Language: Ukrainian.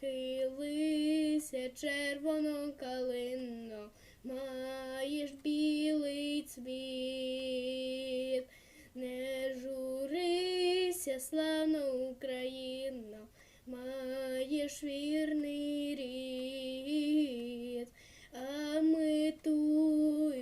хилися червоно калинно, маєш білий цвіт, не журися, славна Україна, маєш вірний рік.